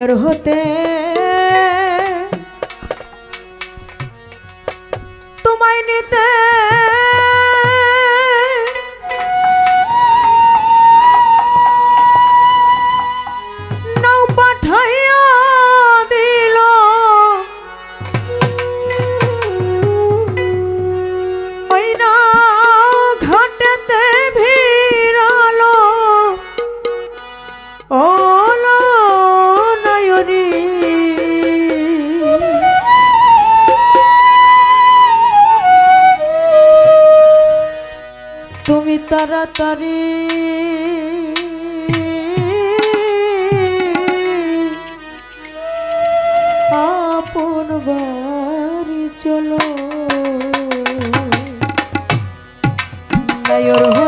হতে তোমায় নিতে তরে। আপন বাড়ি চলো। নয়র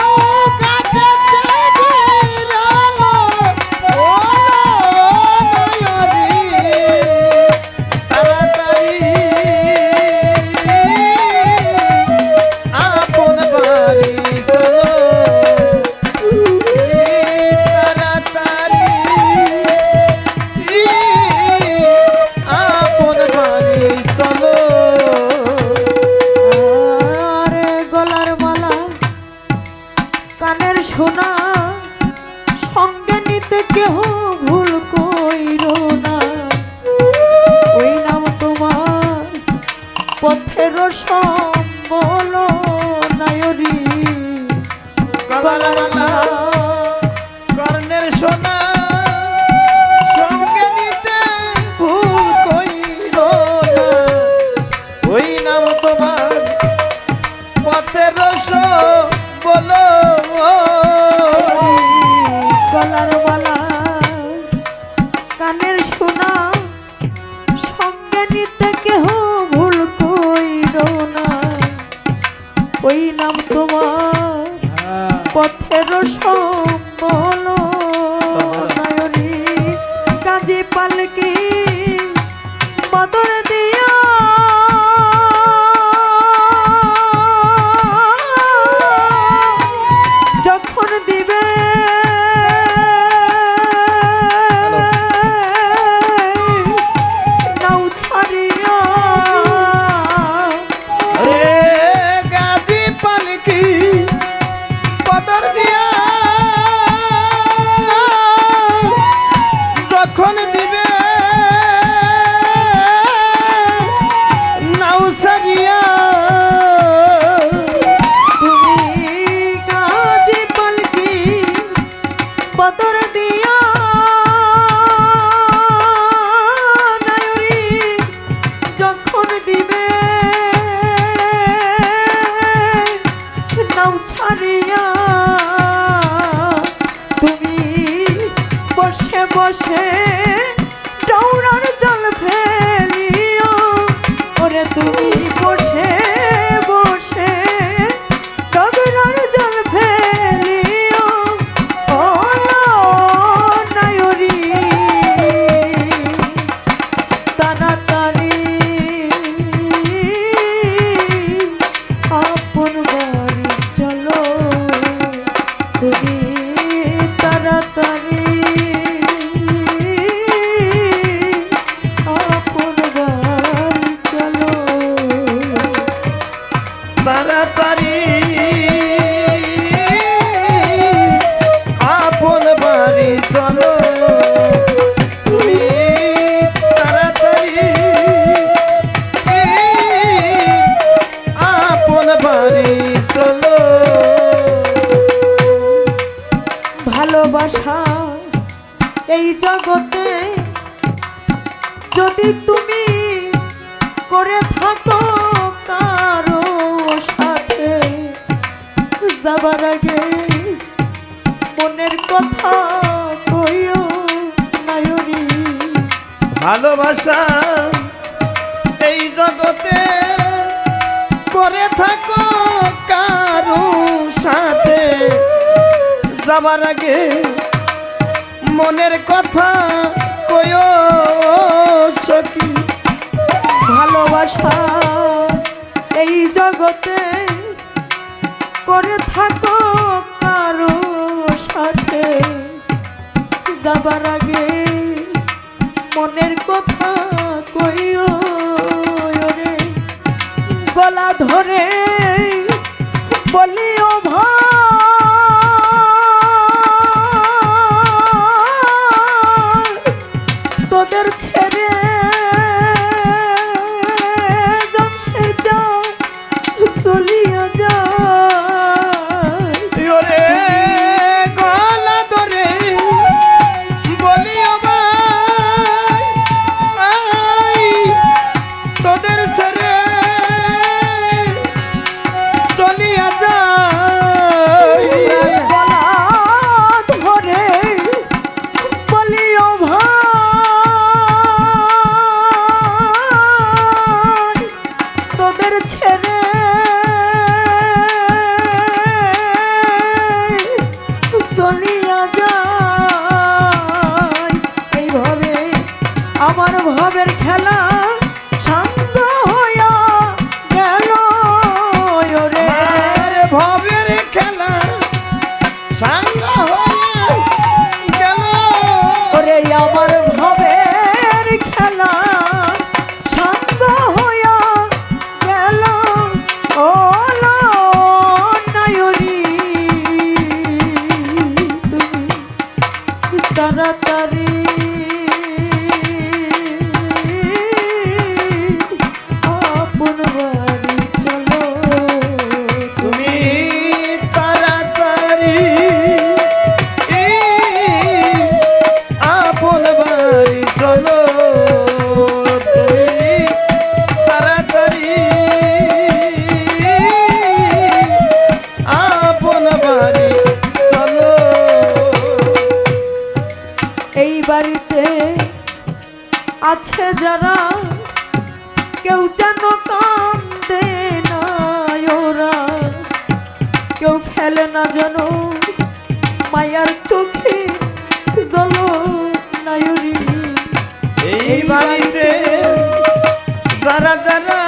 পালকে আসে লাগে। মনের কথা কইও নায়রি ভালোবাসা এই জগতে করে থাকো কারও সাথে। যাবার আগে মনের কথা কয়ো সখী। ভালোবাসা এই জগতে করে থাকো কারও সাথে। যাবার আগে কেউ যেন কান্দে না ওরা। কেউ ফেলে না যেন মায়ার চোখে জল নায়ুরি এই বাড়িতে যারা যারা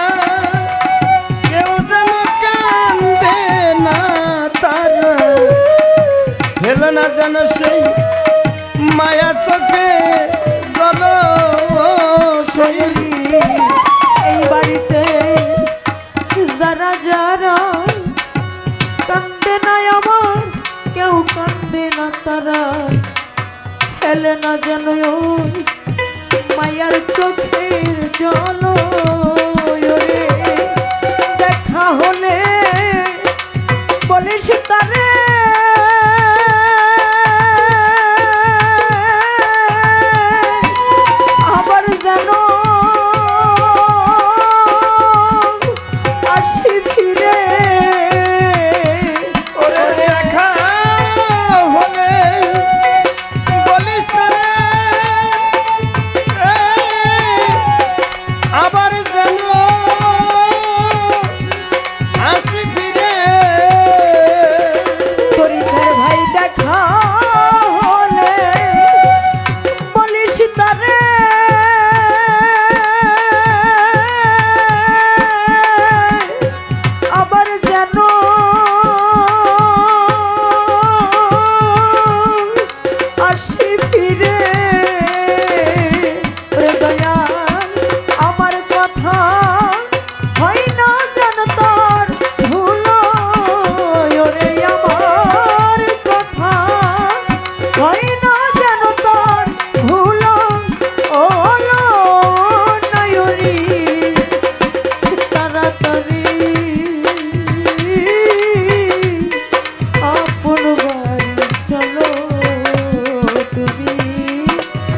মেলে না যেন মায়ার চোখের জল দেখা হলে বলিস তারে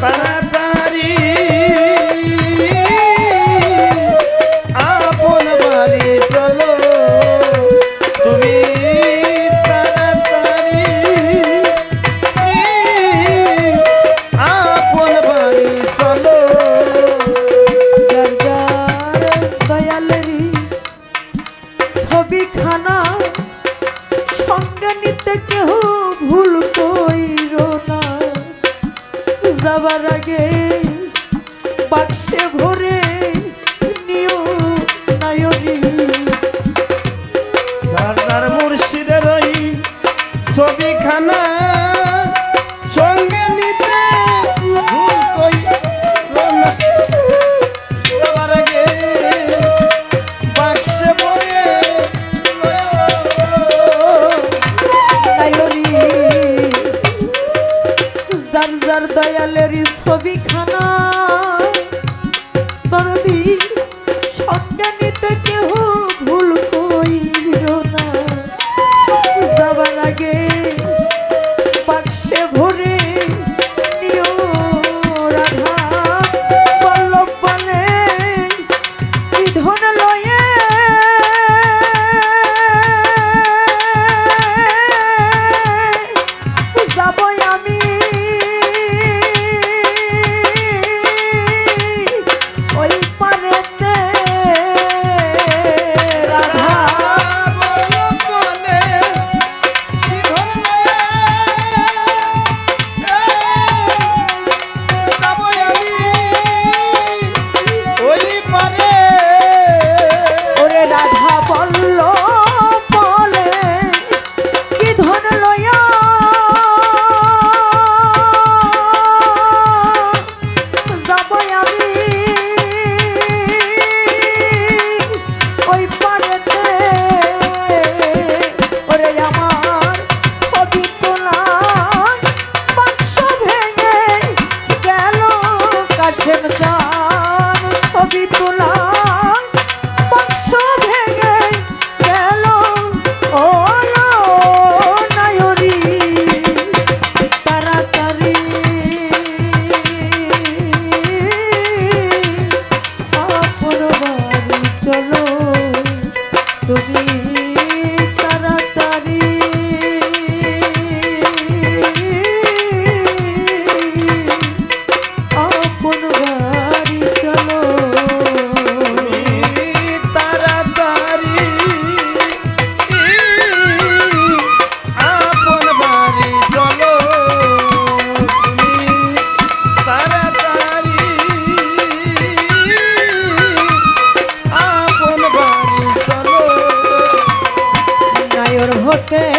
para Thank you. নায়র